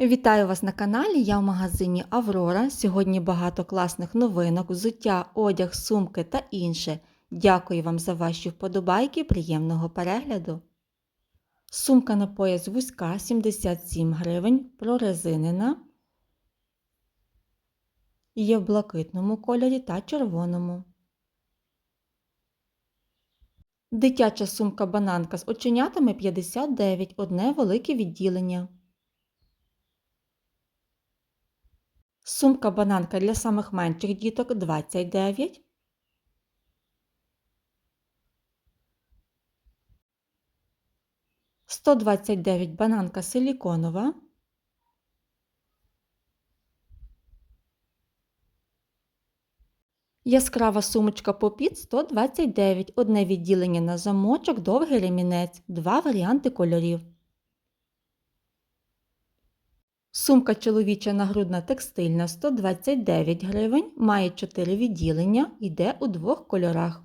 Вітаю вас на каналі. Я в магазині Аврора. Сьогодні багато класних новинок, взуття, одяг, сумки та інше. Дякую вам за ваші вподобайки, приємного перегляду. Сумка на пояс вузька 77 гривень, прорезинена. Є в блакитному кольорі та червоному. Дитяча сумка бананка з оченятами 59, одне велике відділення. Сумка бананка для самих менших діток 29. Сто двадцять дев'ять бананка силіконова. Яскрава сумочка попіт 129, одне відділення на замочок, довгий ремінець, два варіанти кольорів. Сумка чоловіча нагрудна текстильна 129 гривень, має 4 відділення, йде у двох кольорах.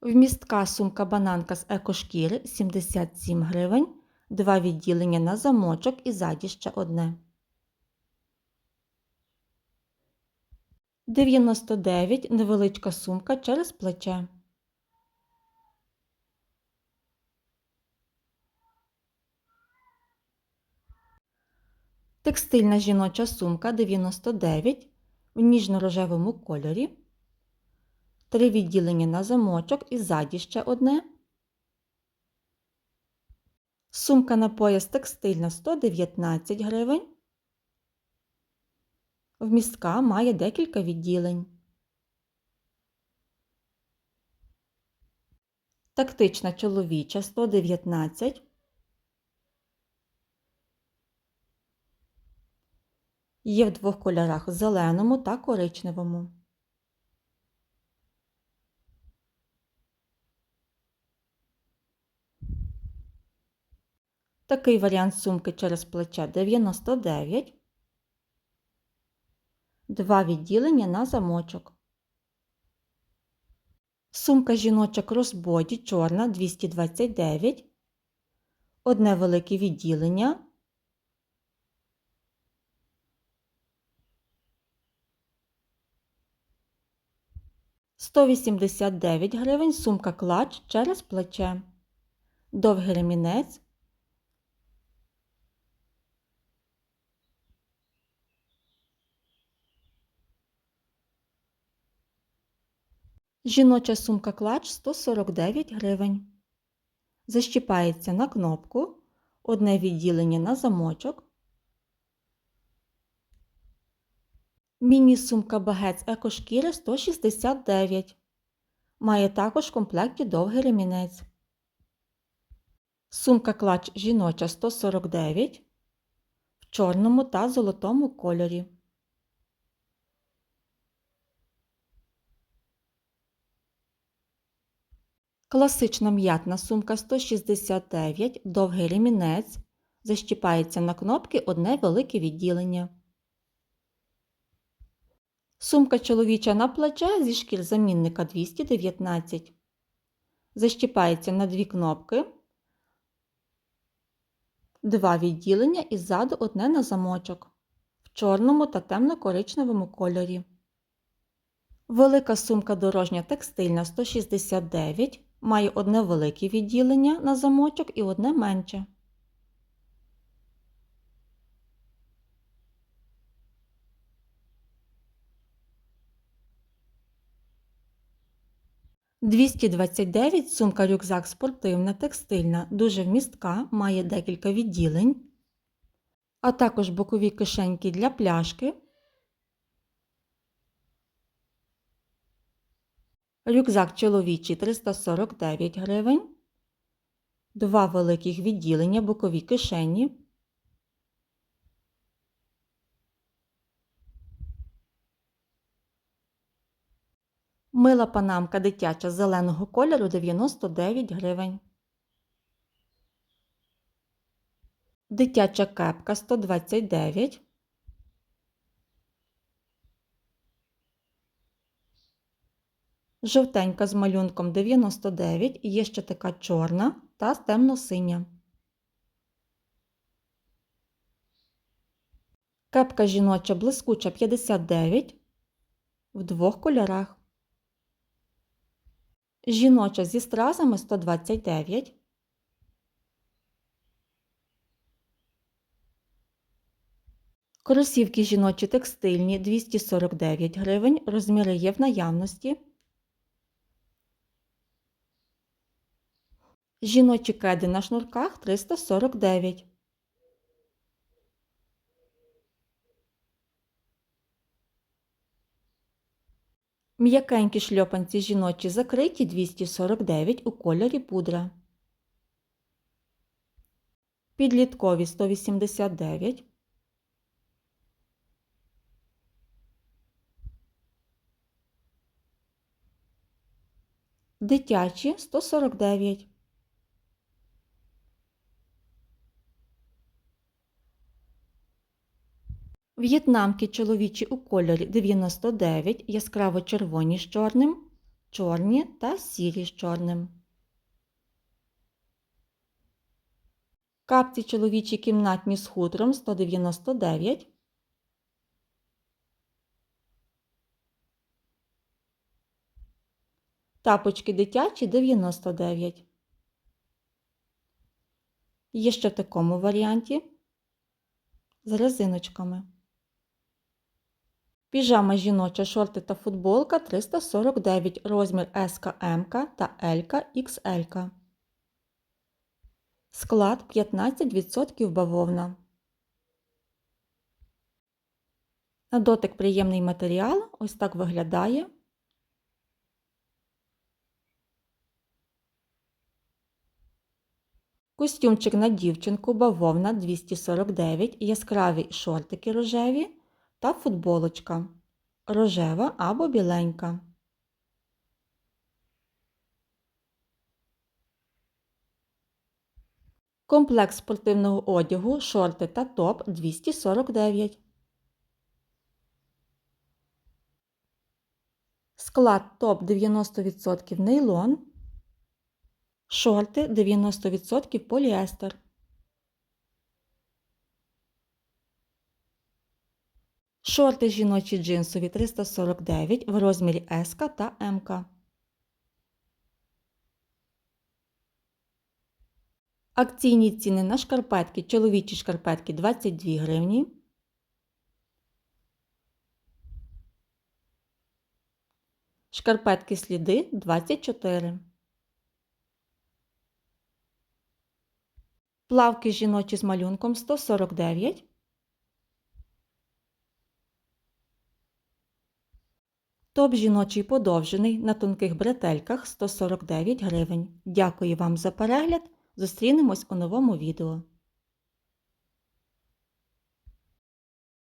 Вмістка сумка бананка з екошкіри 77 гривень, два відділення на замочок і ззаді ще одне. 99 невеличка сумка через плече. Текстильна жіноча сумка 99 в ніжно-рожевому кольорі. Три відділення на замочок і ззаді ще одне. Сумка на пояс текстильна 119 гривень. Вмістка має декілька відділень. Тактична чоловіча 119 Є в двох кольорах зеленому та коричневому. Такий варіант сумки через плече 99. Два відділення на замочок. Сумка жіноча кросбоді чорна 229. Одне велике відділення Сто вісімдесят дев'ять гривень сумка клач через плече. Довгий ремінець. Жіноча сумка клач 149 гривень. Защіпається на кнопку, одне відділення на замочок. Міні-сумка багет екошкіри 169. Має також в комплекті довгий ремінець. Сумка клач жіноча 149 в чорному та золотому кольорі. Класична м'ятна сумка 169, довгий ремінець. Защіпається на кнопки одне велике відділення. Сумка чоловіча на плече зі шкір замінника 219. Защіпається на дві кнопки. Два відділення і ззаду одне на замочок. В чорному та темно-коричневому кольорі. Велика сумка дорожня текстильна 169. Має одне велике відділення на замочок і одне менше. Двісті двадцять дев'ять сумка рюкзак спортивна, текстильна, дуже вмістка, має декілька відділень, а також бокові кишеньки для пляшки. Рюкзак чоловічий 349 гривень, два великих відділення, бокові кишені. Мила панамка дитяча зеленого кольору 99 гривень. Дитяча кепка 129 Жовтенька з малюнком 99, є ще така чорна та темно-синя. Кепка жіноча блискуча 59 в двох кольорах. Жіноча зі стразами 129. Кросівки жіночі текстильні 249 гривень. Розміри є в наявності. Жіночі кеди на шнурках 349. М'якенькі шльопанці жіночі закриті 249 у кольорі пудра. Підліткові 189. Дитячі 149. В'єтнамки чоловічі у кольорі 99, яскраво червоні з чорним, чорні та сірі з чорним. Капці чоловічі кімнатні з хутром 199. Тапочки дитячі 99. Є ще в такому варіанті з резиночками. Піжама жіноча шорти та футболка 349 розмір S, M та L. Склад 15% бавовна. На дотик приємний матеріал. Ось так виглядає. Костюмчик на дівчинку бавовна 249, яскраві шортики рожеві та футболочка рожева або біленька. Комплект спортивного одягу, шорти та топ 249. Склад топ 90% нейлон. Шорти 90% поліестер. Шорти жіночі джинсові 349 в розмірі S та М. Акційні ціни на шкарпетки, чоловічі шкарпетки 22 гривні. Шкарпетки сліди 24. Плавки жіночі з малюнком 149. Топ жіночий подовжений на тонких бретельках 149 гривень. Дякую вам за перегляд. Зустрінемось у новому відео.